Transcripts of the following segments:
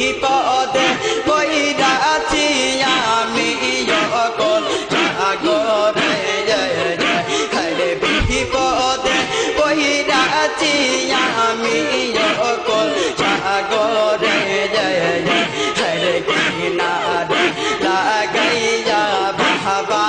বিপদে পৈরাছি আমি যখন সাগরে হরে বিপদে পৈরাছি আমি যখন সাগরে হরে কিনারে লাগাইয়া বাবা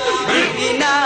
Regina.